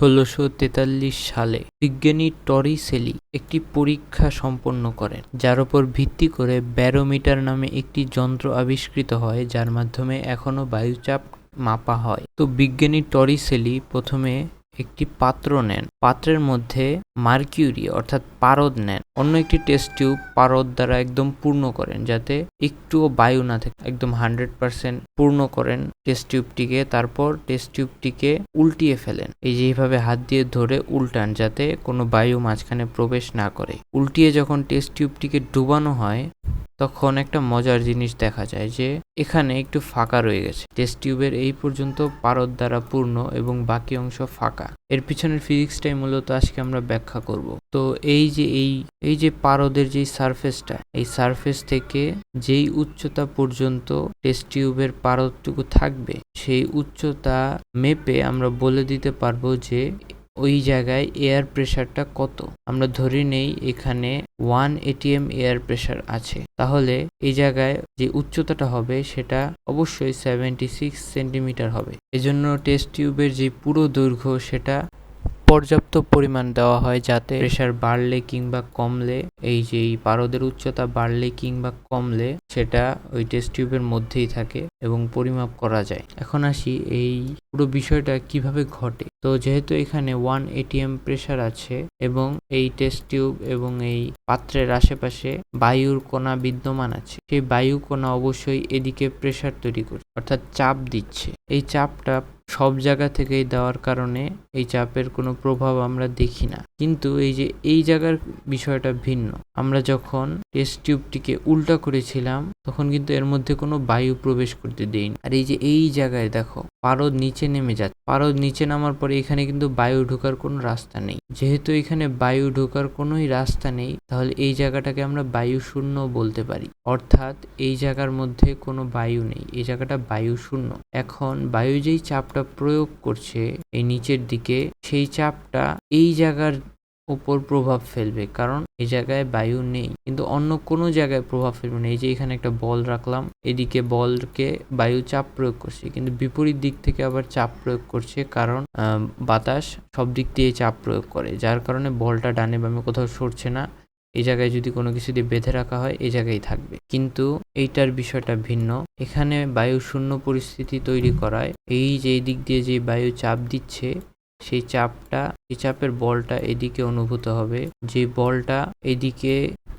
ষোলোশো তেতাল্লিশ সালে বিজ্ঞানী টরি সেলি একটি পরীক্ষা সম্পন্ন করেন, যার উপর ভিত্তি করে ব্যারোমিটার নামে একটি যন্ত্র আবিষ্কৃত হয়, যার মাধ্যমে এখনও বায়ুচাপ মাপা হয়। তো বিজ্ঞানী টরি সেলি প্রথমে একটি পাত্র নেন। পাত্রের মধ্যে মার্কিউরি, অর্থাৎ পারদ নেন। অন্য একটি টেস্ট টিউব পারদ দ্বারা একদম পূর্ণ করেন, যাতে একটুও বায়ু না থাকে। একদম হান্ড্রেড পার্সেন্ট পূর্ণ করেন টেস্ট টিউবটিকে তারপর টেস্ট টিউবটিকে উল্টিয়ে ফেলেন। এই যে এইভাবে হাত দিয়ে ধরে উল্টান, যাতে কোনো বায়ু মাঝখানে প্রবেশ না করে। উল্টিয়ে যখন টেস্ট টিউবটিকে ডুবানো হয়, তখন একটা মজার জিনিস দেখা যায় যে এখানে একটু ফাঁকা রয়ে গেছে। টেস্ট টিউবের এই পর্যন্ত পারদ দ্বারা পূর্ণ এবং বাকি অংশ ফাঁকা। এর পিছনের ফিজিক্সটাই মূলত আজকে আমরা ব্যাখ্যা করব। তো এই যে এই এই যে পারদের যেই সারফেসটা এই সারফেস থেকে যেই উচ্চতা পর্যন্ত টেস্ট টিউবের পারদটুকু থাকবে, সেই উচ্চতা মেপে আমরা বলে দিতে পারব যে ওই জায়গায় এয়ার প্রেশারটা কত? আমরা ধরে নেই এখানে ওয়ান এটিএম এয়ার প্রেশার আছে। তাহলে এই জায়গায় যে উচ্চতাটা হবে সেটা অবশ্যই সেভেন্টি সিক্স সেন্টিমিটার হবে। এজন্য টেস্ট টিউবের যে পুরো দৈর্ঘ্য সেটা পর্যাপ্ত পরিমাণ দেওয়া হয় যাতে প্রেশার বাড়লে কিংবা কমলে, এই যে এই পারদের উচ্চতা বাড়লে কিংবা কমলে, সেটা ওই টেস্ট টিউবের মধ্যেই থাকে এবং পরিমাপ করা যায়। এখন আসি এই পুরো বিষয়টা কীভাবে ঘটে। তো যেহেতু এখানে ওয়ান এটিএম প্রেশার আছে এবং এই টেস্ট টিউব এবং এই পাত্রের আশেপাশে বায়ুর কণা বিদ্যমান আছে, সেই বায়ু কণা অবশ্যই এদিকে প্রেশার তৈরি করছে, অর্থাৎ চাপ দিচ্ছে। এই চাপটা সব জায়গা থেকেই দেওয়ার কারণে এই চাপের কোনো প্রভাব আমরা দেখি না। কিন্তু এই যে এই জায়গার বিষয়টা ভিন্ন। আমরা যখন টেস্ট টিউবটিকে উল্টা করেছিলাম, তখন কিন্তু এর মধ্যে কোনো বায়ু প্রবেশ করতে দেয়নি। আর এই যে এই জায়গায় দেখো, পারদ নিচে নেমে যাচ্ছে। পারদ নিচে নামার পরে এখানে কিন্তু বায়ু ঢোকার কোনো রাস্তা নেই। যেহেতু এখানে বায়ু ঢোকার কোনোই রাস্তা নেই, তাহলে এই জায়গাটাকে আমরা বায়ু শূন্য বলতে পারি। অর্থাৎ এই জায়গার মধ্যে কোনো বায়ু নেই। এই জায়গাটা বায়ু শূন্য। এখন বায়ু যেই চাপটা প্রয়োগ করছে, এই নিচের দিকে সেই চাপটা এই জায়গার উপর প্রভাব ফেলবে। কারণ এই জায়গায় বায়ু নেই। কিন্তু অন্য কোনো জায়গায় প্রভাব ফেলবে না। এই যে এখানে একটা বল রাখলাম, এদিকে বলকে বায়ু চাপ প্রয়োগ করছে। কিন্তু বিপরীত দিক থেকে আবার চাপ প্রয়োগ করছে। কারণ বাতাস সব দিক দিয়ে চাপ প্রয়োগ করে। যার কারণে বলটা ডানে বামে কোথাও সরছে না। এই জায়গায় যদি কোনো কিছু দিয়ে বেঁধে রাখা হয়, এই জায়গায় থাকবে। কিন্তু এইটার বিষয়টা ভিন্ন। এখানে বায়ু শূন্য পরিস্থিতি তৈরি করায়। এই যে দিক দিয়ে যে বায়ু চাপ দিচ্ছে সেই চাপটা এই চাপের বলটা এদিকে অনুভূত হবে। যে বলটা এদিকে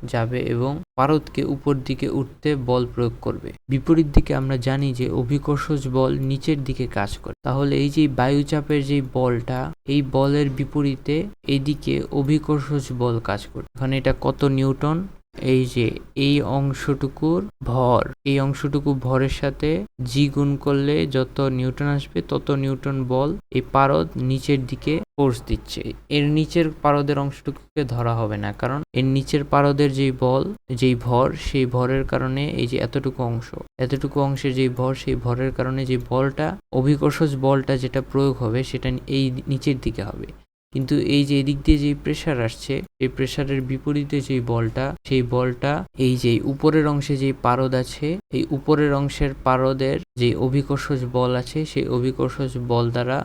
যাবে এবং পারদকে উপর দিকে উঠতে বল প্রয়োগ করবে। বিপরীত দিকে আমরা জানি যে অভিকর্ষজ বল নিচের দিকে কাজ করে। তাহলে এই যে বায়ুচাপের যে বলটা, এই বলের বিপরীতে এদিকে অভিকর্ষজ বল কাজ করে। এখানে এটা কত নিউটন? এই যে, এই অংশটুকুর ভর। এই অংশটুকু ভরের সাথে জি গুণ করলে যত নিউটন আসবে, তত নিউটন বল এই পারদ নিচের দিকে ফোর্স দিচ্ছে। এর নিচের পারদের অংশটুকুকে ধরা হবে না, কারণ এর নিচের পারদের যেই বল, যেই ভর, সেই ভরের কারণে এই যে এতটুকু অংশ, এতটুকু অংশের যেই ভর, সেই ভরের কারণে যে বলটা, অভিকর্ষজ বলটা যেটা প্রয়োগ হবে, সেটা এই নিচের দিকে হবে। কিন্তু এই যে এদিক দিয়ে যে প্রেশার আসছে, এই প্রেশারের বিপরীতে যেই বলটা, সেই বলটা এই যে উপরের অংশে যে পারদ আছে, এই উপরের অংশের পারদের যে অভিকর্ষজ বল আছে, সেই অভিকর্ষজ বল দ্বারা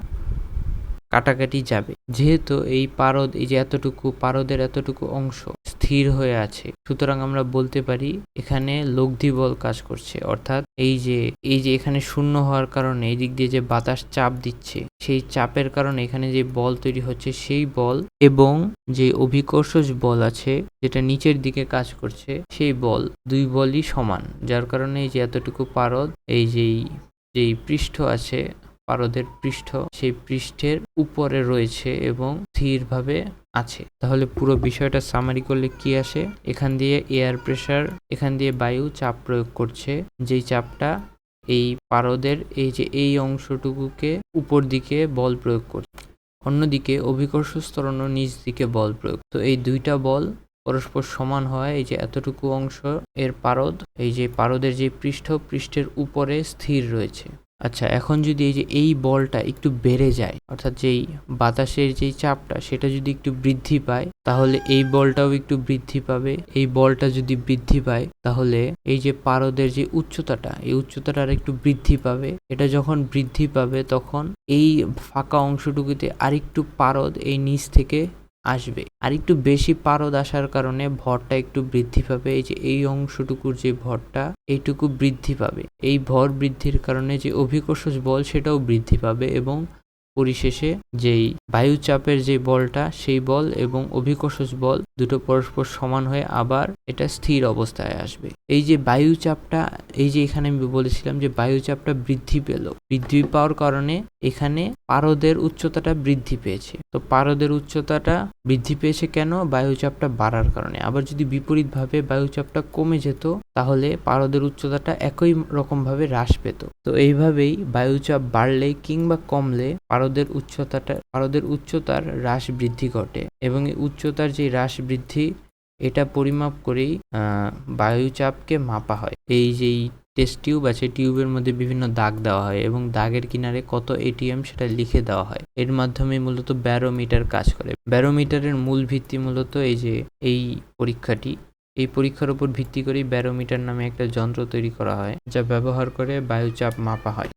কাটাকাটি যাবে। যেহেতু এই পারদ এই যে এতটুকু, পারদের এতটুকু অংশ স্থির হয়ে আছে। সুতরাং আমরা বলতে পারি, এখানে লব্ধি বল কাজ করছে। অর্থাৎ এই যে এই যে এখানে শূন্য হওয়ার কারণে এই দিক দিয়ে যে বাতাস চাপ দিচ্ছে, সেই চাপের কারণে এখানে যে বল তৈরি হচ্ছে, সেই বল এবং যে অভিকর্ষজ বল আছে, যেটা নিচের দিকে কাজ করছে, সেই বল দুই বলই সমান। যার কারণে এই যে এতটুকু পারদ, এই যেই যেই পৃষ্ঠ আছে পারদের পৃষ্ঠ, সেই পৃষ্ঠের উপরে রয়েছে এবং স্থিরভাবে আছে। তাহলে পুরো বিষয়টা সামারি করলে কি আসে? এখান দিয়ে এয়ার প্রেশার এখান দিয়ে বায়ু চাপ প্রয়োগ করছে। যেই চাপটা এই পারদের, এই যে এই অংশটুকুকে উপর দিকে বল প্রয়োগ করছে, অন্যদিকে অভিকর্ষ স্তরণ নিচ দিকে বল প্রয়োগ। তো এই দুইটা বল পরস্পর সমান হয়, এই যে এতটুকু অংশ এর পারদ, এই যে পারদের যে পৃষ্ঠ, পৃষ্ঠের উপরে স্থির রয়েছে। আচ্ছা এখন যদি এই যে এই বলটা একটু বেড়ে যায়, অর্থাৎ যেই বাতাসের যেই চাপটা, সেটা যদি একটু বৃদ্ধি পায়, তাহলে এই বলটাও একটু বৃদ্ধি পাবে। এই বলটা যদি বৃদ্ধি পায়, তাহলে এই যে পারদের যে উচ্চতাটা, এই উচ্চতাটা আর একটু বৃদ্ধি পাবে। এটা যখন বৃদ্ধি পাবে, তখন এই ফাঁকা অংশটুকুতে আরেকটু পারদ এই নিচ থেকে আসবে। আর একটু বেশি পারদ আসার কারণে ভরটা একটু বৃদ্ধি পাবে। এই যে এই অংশটুকুর যে ভরটা, এইটুকু বৃদ্ধি পাবে। এই ভর বৃদ্ধির কারণে যে অভিকর্ষজ বল, সেটাও বৃদ্ধি পাবে এবং পরিশেষে যেই বায়ুচাপের যে বলটা, সেই বল এবং অভিকর্ষজ বল দুটো পরস্পর সমান হয়ে আবার এটা স্থির অবস্থায় আসবে। এই যে বায়ুচাপটা, এই যে এখানে আমি বলেছিলাম যে বায়ুচাপটা বৃদ্ধি পেল। বৃদ্ধি পাওয়ার কারণে এখানে পারদের উচ্চতাটা বৃদ্ধি পেয়েছে। তো পারদের উচ্চতাটা বৃদ্ধি পেয়েছে কেন? বায়ুচাপটা বাড়ার কারণে। আবার যদি বিপরীতভাবে বায়ুচাপটা কমে যেত, তাহলে পারদের উচ্চতাটা একই রকমভাবে হ্রাস পেত। তো এইভাবেই বায়ুচাপ বাড়লে কিংবা কমলে পারদের উচ্চতাটা, পারদের উচ্চতার হ্রাস বৃদ্ধি ঘটে। এবং এই উচ্চতার যে হ্রাস বৃদ্ধি, এটা পরিমাপ করেই বায়ুচাপকে মাপা হয়। এই যেই টেস্ট টিউব আছে টিউবের মধ্যে বিভিন্ন দাগ দেওয়া হয় এবং দাগের কিনারে কত এটিএম সেটা লিখে দেওয়া হয়। এর মাধ্যমে মূলত ব্যারোমিটার কাজ করে। ব্যারোমিটারের মূল ভিত্তি মূলত এই যে, এই পরীক্ষাটি। এই পরীক্ষার উপর ভিত্তি করেই ব্যারোমিটার নামে একটা যন্ত্র তৈরি করা হয়, যা ব্যবহার করে বায়ুচাপ মাপা হয়।